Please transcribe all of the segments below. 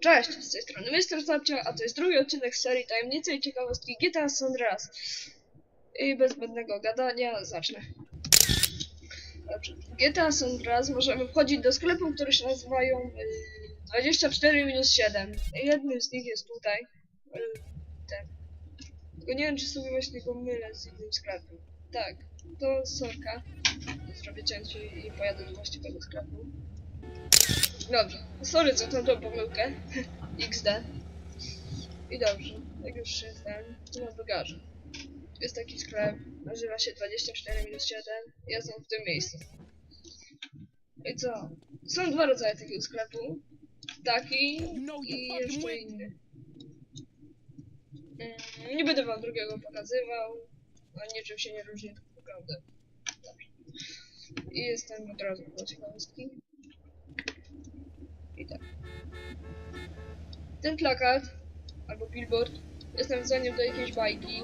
Cześć, z tej strony Mr. Snapcia, a to jest drugi odcinek serii Tajemnice i Ciekawostki GTA San Andreas. I bez zbędnego gadania zacznę. Dobrze. GTA San Andreas możemy wchodzić do sklepów, które się nazywają y, 24 minus 7. Jednym z nich jest tutaj. y, Ten. Tylko nie wiem, czy sobie właśnie go mylę z innym sklepem. Tak, to sorka. Zrobię cięcie i pojadę do właściwego sklepu. Dobrze, sorry za tą tą pomyłkę. XD. I dobrze, jak już jestem, to na bagażu. Jest taki sklep, nazywa się 24 minus 7. Jestem w tym miejscu. I co? Są dwa rodzaje takiego sklepu. Taki i jeszcze inny. Mm, nie będę wam drugiego pokazywał. A niczym się nie różni tak naprawdę. Dobrze. I jestem od razu ciekawostki. Tak. Ten plakat, albo billboard, jest nawiązaniem do jakiejś bajki,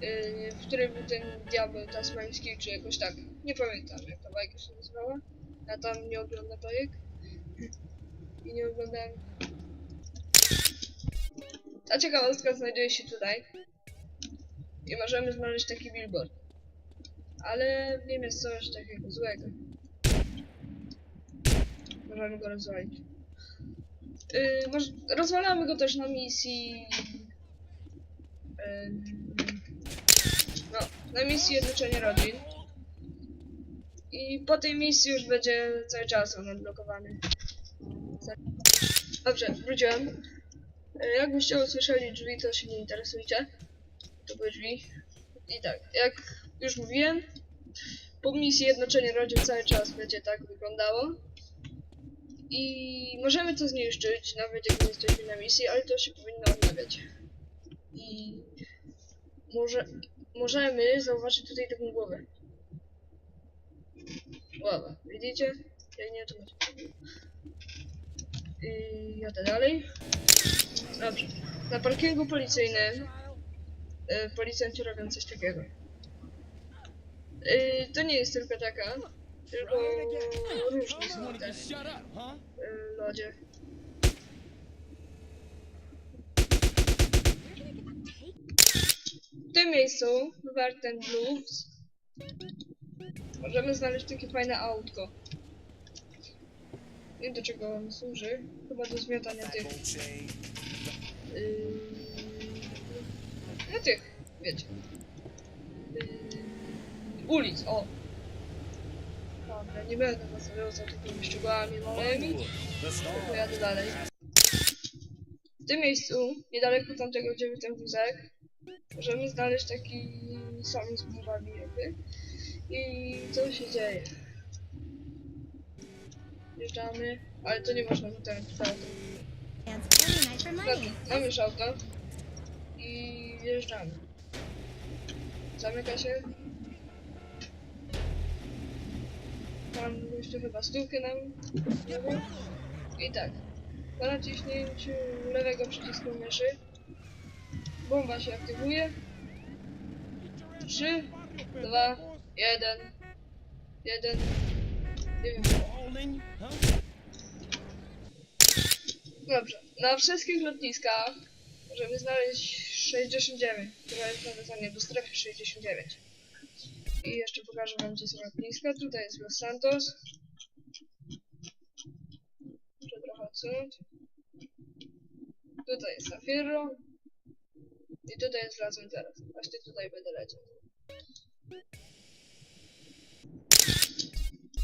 yy, w której był ten diabeł tasmański, czy jakoś tak. Nie pamiętam, jak ta bajka się nazywała. Ja tam nie oglądam bajek. I nie oglądałem. Ta ciekawostka znajduje się tutaj. I możemy znaleźć taki billboard. Ale w nim jest coś takiego złego. Możemy go rozwalić. Yy, rozwalamy go też na misji. Yy, no, na misji Jednoczenie Rodzin. I po tej misji już będzie cały czas on odblokowany. Dobrze, wróciłem. Yy, jakbyście usłyszeli drzwi, to się nie interesujcie. To były drzwi. I tak, jak już mówiłem, po misji Jednoczenie Rodzin cały czas będzie tak wyglądało. I możemy to zniszczyć, nawet jak nie jesteśmy na misji, ale to się powinno odnawiać. I może, możemy zauważyć tutaj taką głowę. Ława, widzicie? Ja nie to. I jadę dalej. Dobrze. Na parkingu policyjnym y, policjanci robią coś takiego. Y, to nie jest tylko taka, tylko różni są te lodzie. W tym miejscu, w Barton Blues, możemy znaleźć takie fajne autko. Nie wiem do czego on służy. Chyba do zmiatania tych. Yy, no tych, wiecie. Yy, ulic, o. Dobra, nie będę was zawiązał takimi szczegółami małymi. Pojadę dalej. W tym miejscu, niedaleko tamtego, gdzie był ten wózek, możemy znaleźć taki sam z jakby. I co się dzieje? Wjeżdżamy, ale to nie można money. mamy auto. I wjeżdżamy. Zamyka się. Mam jeszcze chyba stówkę nam. Wiem. I tak. Po naciśnięciu lewego przycisku myszy bomba się aktywuje. 3, 2, 1, 1, nie wiem. Dobrze. Na wszystkich lotniskach możemy znaleźć 69, która jest nawiązanie do strefy 69. I jeszcze pokażę wam gdzie są lotniska. Tutaj jest Los Santos. Muszę trochę odsunąć. Tutaj jest Safiro. I tutaj jest Las Venturas. Właśnie tutaj będę leciał.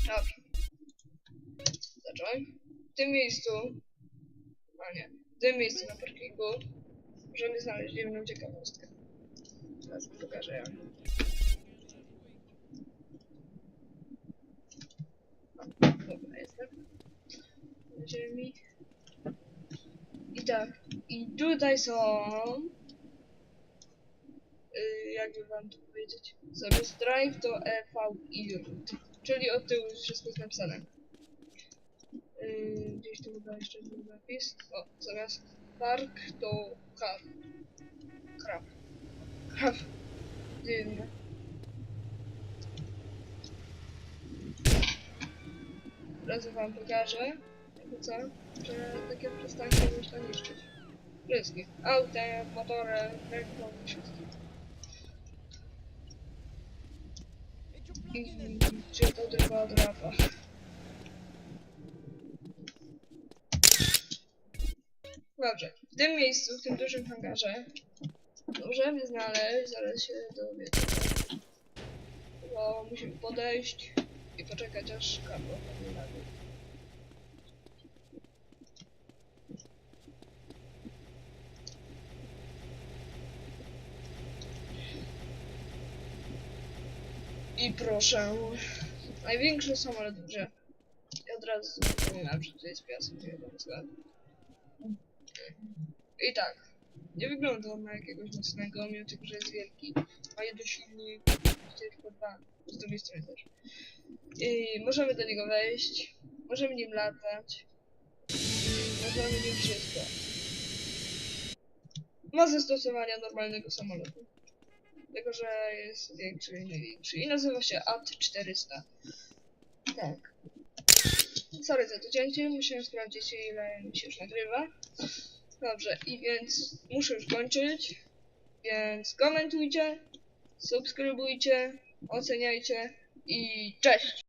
Dobrze. Zacząłem. W tym miejscu a nie. W tym miejscu na parkingu możemy znaleźć jedną ciekawostkę. Teraz pokażę jak. O, Dobra, jestem. I tak. I tutaj są... Yy, jakby wam to powiedzieć? Zamiast drive to EV i root. Czyli od tyłu wszystko jest napisane. Yy, gdzieś tu chyba jeszcze był napis. O, zamiast park to car. Krab. Krab. Dziwne. Teraz wam pokażę, co, że takie przystanki już tak zniszczyć. Wszystkich. Autem, motorem, ręką, wszystkim. I czy to tylko drapa. Dobrze, w tym miejscu, w tym dużym hangarze możemy znaleźć, zaraz się dowiecie. Bo musimy podejść i poczekać aż padnie I proszę, największy samolot w grze. I od razu zapominam, że to jest piasek, więc ładnie. I tak, nie wygląda on na jakiegoś mocnego, mimo tego, że jest wielki. Ma jeden silnik, tylko dwa, z drugiej strony też. I możemy do niego wejść, możemy nim latać, możemy nim wszystko. Ma zastosowania normalnego samolotu. Tylko, że jest większy i największy. I nazywa się AT-400. Tak. Sorry za to cięcie, musiałem sprawdzić ile mi się już nagrywa. Dobrze, i więc muszę już kończyć. Więc komentujcie, subskrybujcie, oceniajcie i cześć!